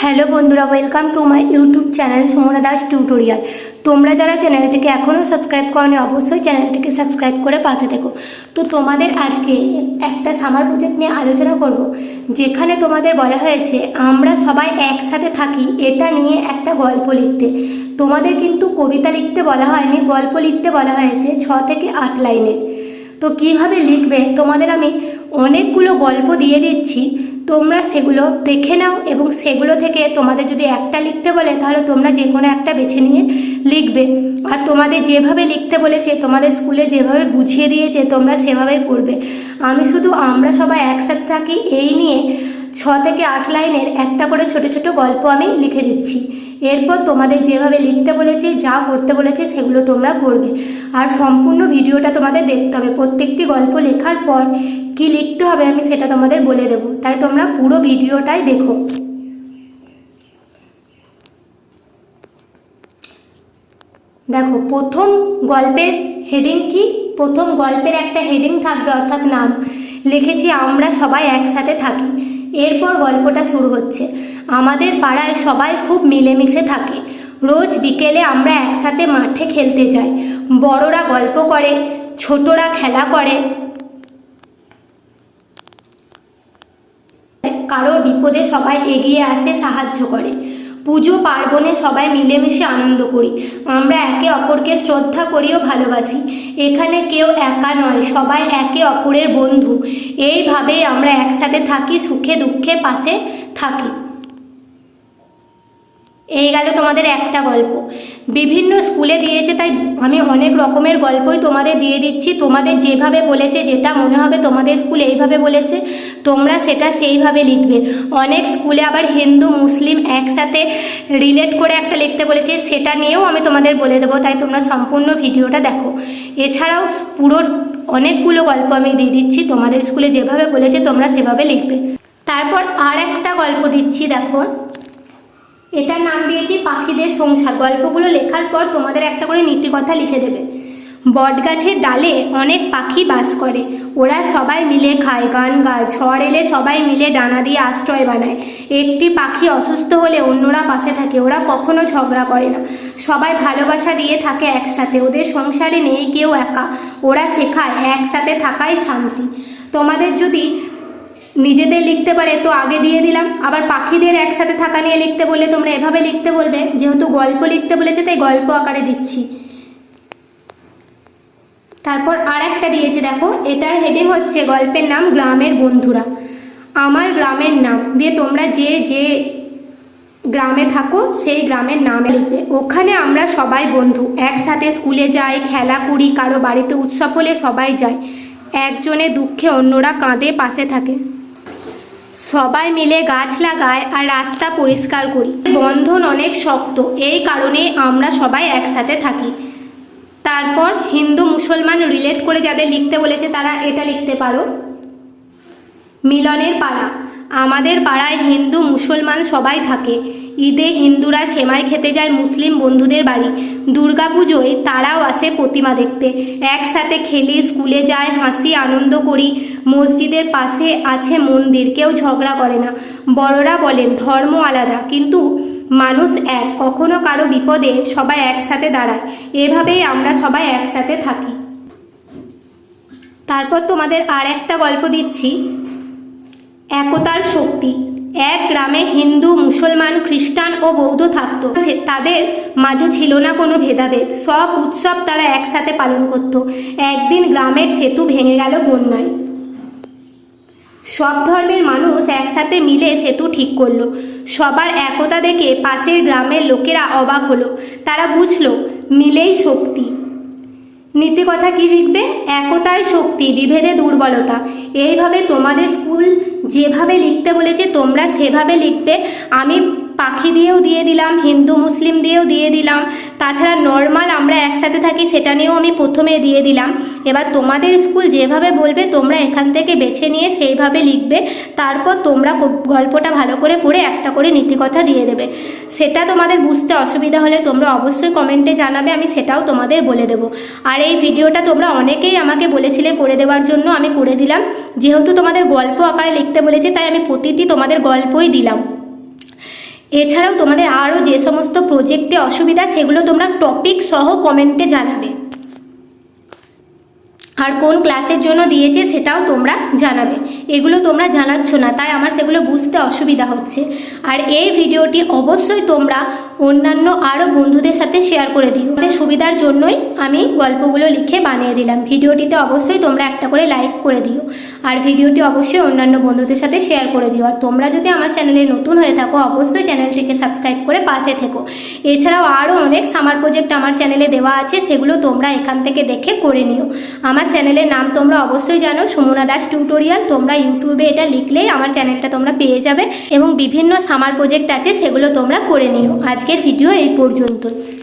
Hello বন্ধুরা welcome to my YouTube channel Sumana Das tutorial তোমরা যারা চ্যানেলটিকে এখনও সাবস্ক্রাইব করনি, অবশ্যই চ্যানেলটিকে সাবস্ক্রাইব করে পাশে থেকো। তো তোমাদের আজকে একটা সামার প্রজেক্ট নিয়ে আলোচনা করব, যেখানে তোমাদের বলা হয়েছে, আমরা সবাই একসাথে থাকি, এটা নিয়ে একটা গল্প লিখতে। তোমাদের কিন্তু কবিতা লিখতে বলা হয়নি, গল্প লিখতে বলা হয়েছে ছ থেকে আট লাইনের। তো কীভাবে লিখবে? তোমাদের আমি অনেকগুলো গল্প দিয়ে দিচ্ছি। তোমরা সেগুলো দেখে নাও এবং সেগুলো থেকে তোমাদের যদি একটা লিখতে বলে, তাহলে তোমরা যে কোনো একটা বেছে নিয়ে লিখবে। আর তোমাদের যেভাবে লিখতে বলেছে, তোমাদের স্কুলে যেভাবে বুঝিয়ে দিয়েছে, তোমরা সেভাবেই করবে আমি শুধু আমরা সবাই একসাথে থাকি, এই নিয়ে ছ থেকে আট লাইনের একটা করে ছোট ছোট গল্প আমি লিখে দিচ্ছি। এরপর তোমাদের যেভাবে লিখতে বলেছে, যা করতে বলেছে, সেগুলো তোমরা করবে। আর সম্পূর্ণ ভিডিওটা তোমাদের দেখতে হবে। প্রত্যেকটি গল্প লেখার পর কি লিখতে হবে আমি সেটা তোমাদের বলে দেব। তাই তোমরা পুরো ভিডিওটাই দেখো। দেখো, প্রথম গল্পের হেডিং কি? প্রথম গল্পের একটা হেডিং থাকবে, অর্থাৎ নাম। লিখেছি, আমরা সবাই একসাথে থাকি। এরপর গল্পটা শুরু হচ্ছে। আমাদের পাড়ায় সবাই খুব মিলেমিশে থাকে। রোজ বিকেলে আমরা একসাথে মাঠে খেলতে যাই। বড়রা গল্প করে, ছোটরা খেলা করে। কারোর বিপদে সবাই এগিয়ে আসে সাহায্য করে। পুজো, পার্বণে সবাই মিলেমিশে আনন্দ করি। আমরা একে অপরকে শ্রদ্ধা করিও ভালোবাসি। এখানে কেউ একা নয়, সবাই একে অপরের বন্ধু। এইভাবেই আমরা একসাথে থাকি, সুখে দুঃখে পাশে থাকি। এই গেল তোমাদের একটা গল্প। বিভিন্ন স্কুলে দিয়েছে, তাই আমি অনেক রকমের গল্পই তোমাদের দিয়ে দিচ্ছি। তোমাদের যেভাবে বলেছে, যেটা মনে হবে তোমাদের স্কুলে এইভাবে বলেছে, তোমরা সেটা সেইভাবে লিখবে। অনেক স্কুলে আবার হিন্দু, মুসলিম একসাথে রিলেট করে একটা লিখতে বলেছে, সেটা নিয়েও আমি তোমাদের বলে দেবো, তাই তোমরা সম্পূর্ণ ভিডিওটা দেখো। এছাড়াও পুরো অনেকগুলো গল্প আমি দিয়ে দিচ্ছি, তোমাদের স্কুলে যেভাবে বলেছে তোমরা সেভাবে লিখবে। তারপর আর একটা গল্প দিচ্ছি, দেখো। এটার নাম দিয়েছি পাখিদের সংসার। গল্পগুলো লেখার পর তোমাদের একটা করে নীতিকথা লিখে দেবে। বটগাছের ডালে অনেক পাখি বাস করে। ওরা সবাই মিলে খায়, গান গায়, ঝড় এলে সবাই মিলে ডানা দিয়ে আশ্রয় বানায়। একটি পাখি অসুস্থ হলে অন্যরা পাশে থাকে, ওরা কখনো ঝগড়া করে না। সবাই ভালোবাসা দিয়ে থাকে একসাথে, ওদের সংসারে নেই কেউ একা। ওরা শেখায়, একসাথে থাকাই শান্তি। তোমাদের যদি নিজেদের লিখতে পারে, তো আগে দিয়ে দিলাম। আবার পাখিদের একসাথে থাকা নিয়ে লিখতে বললে তোমরা এভাবে লিখতে বলবে, যেহেতু গল্প লিখতে বলেছে, তাই গল্প আকারে দিচ্ছি। তারপর আর একটা দিয়েছে, দেখো, এটার হেডিং হচ্ছে গল্পের নাম গ্রামের বন্ধুরা। আমার গ্রামের নাম, দিয়ে তোমরা যে যে গ্রামে থাকো, সেই গ্রামের নাম লিখবে। ওখানে আমরা সবাই বন্ধু, একসাথে স্কুলে যাই, খেলা করি, কারও বাড়িতে উৎসব হলে সবাই যায়। একজনে দুঃখে, অন্যরা কাঁদে, পাশে থাকে। সবাই মিলে গাছ লাগাই আর রাস্তা পরিষ্কার করি। বন্ধন অনেক শক্ত, এই কারণে আমরা সবাই একসাথে থাকি। তারপর হিন্দু মুসলমান রিলেট করে যাদের লিখতে বলেছে তারা এটা লিখতে পারো। মিলনের পাড়া, আমাদের পাড়ায় হিন্দু মুসলমান সবাই থাকে। ঈদে হিন্দুরা সেমাই খেতে যায় মুসলিম বন্ধুদের বাড়ি। দুর্গাপুজোয় তারাও আসে প্রতিমা দেখতে। একসাথে খেলি, স্কুলে যায়, হাসি, আনন্দ করি। মসজিদের পাশে আছে মন্দির, কেউ ঝগড়া করে না। বড়রা বলেন, ধর্ম আলাদা। কিন্তু মানুষ এক, কখনো কারও বিপদে সবাই একসাথে দাঁড়ায়। এভাবেই আমরা সবাই একসাথে থাকি। তারপর তোমাদের আর একটা গল্প দিচ্ছি। একতার শক্তি। এক গ্রামে হিন্দু, মুসলমান, খ্রিস্টান ও বৌদ্ধ থাকত। তাদের মাঝে ছিল না কোনো ভেদাভেদ। সব উৎসব তারা একসাথে পালন করত। একদিন গ্রামের সেতু ভেঙে গেল বন্যায়। সব ধর্মের মানুষ একসাথে মিলে সেতু ঠিক করল। সবার একতা দেখে পাশের গ্রামের লোকেরা অবাক হলো। তারা বুঝলো, মিলেই শক্তি। নীতিকথা কি লিখবে? একতায় শক্তি, বিভেদে দুর্বলতা। এইভাবে তোমাদের স্কুল যেভাবে লিখতে বলেছে, তোমরা সেভাবে লিখবে। আমি পাখি দিয়েও দিয়ে দিলাম, হিন্দু, মুসলিম দিয়েও দিয়ে দিলাম। তাছাড়া নর্মাল আমরা একসাথে থাকি, সেটা নিয়েও আমি প্রথমে দিয়ে দিলাম। এবার তোমাদের স্কুল যেভাবে বলবে, তোমরা এখান থেকে বেছে নিয়ে সেইভাবে লিখবে। তারপর তোমরা গল্পটা ভালো করে পড়ে একটা করে নীতিকথা দিয়ে দেবে। সেটা তোমাদের বুঝতে অসুবিধা হলে তোমরা অবশ্যই কমেন্টে জানাবে, আমি সেটাও তোমাদের বলে দেবো। আর এই ভিডিওটা তোমরা অনেকেই আমাকে বলেছিলে করে দেওয়ার জন্য আমি করে দিলাম। যেহেতু তোমাদের গল্প আকারে লিখতে বলেছে, তাই আমি প্রতিটি তোমাদের গল্পই দিলাম। এছাড়াও তোমাদের আরও যে সমস্ত প্রজেক্টে অসুবিধা, সেগুলো তোমরা টপিক সহ কমেন্টে জানাবে। আর কোন ক্লাসের জন্য দিয়েছে সেটাও তোমরা জানাবে। এগুলো তোমরা জানাচ্ছ না, তাই আমার সেগুলো বুঝতে অসুবিধা হচ্ছে। আর এই ভিডিওটি অবশ্যই তোমরা অন্যান্য আরও বন্ধুদের সাথে শেয়ার করে দিও। তাদের সুবিধার জন্যই আমি গল্পগুলো লিখে বানিয়ে দিলাম। ভিডিওটিতে অবশ্যই তোমরা একটা করে লাইক করে দিও। আর ভিডিওটি অবশ্যই অন্যান্য বন্ধুদের সাথে শেয়ার করে দিও। আর তোমরা যদি আমার চ্যানেলে নতুন হয়ে থাকো, অবশ্যই চ্যানেলটিকে সাবস্ক্রাইব করে পাশে থেকো। এছাড়াও আরও অনেক সামার প্রজেক্ট আমার চ্যানেলে দেওয়া আছে, সেগুলো তোমরা এখান থেকে দেখে করে নিও। আমার চ্যানেলের নাম তোমরা অবশ্যই জানো, সুমনা দাস টিউটোরিয়াল তোমরা ইউটিউবে এটা লিখলেই আমার চ্যানেলটা তোমরা পেয়ে যাবে। এবং বিভিন্ন সামার প্রজেক্ট আছে, সেগুলো তোমরা করে নিও। আজকের ভিডিও এই পর্যন্তই।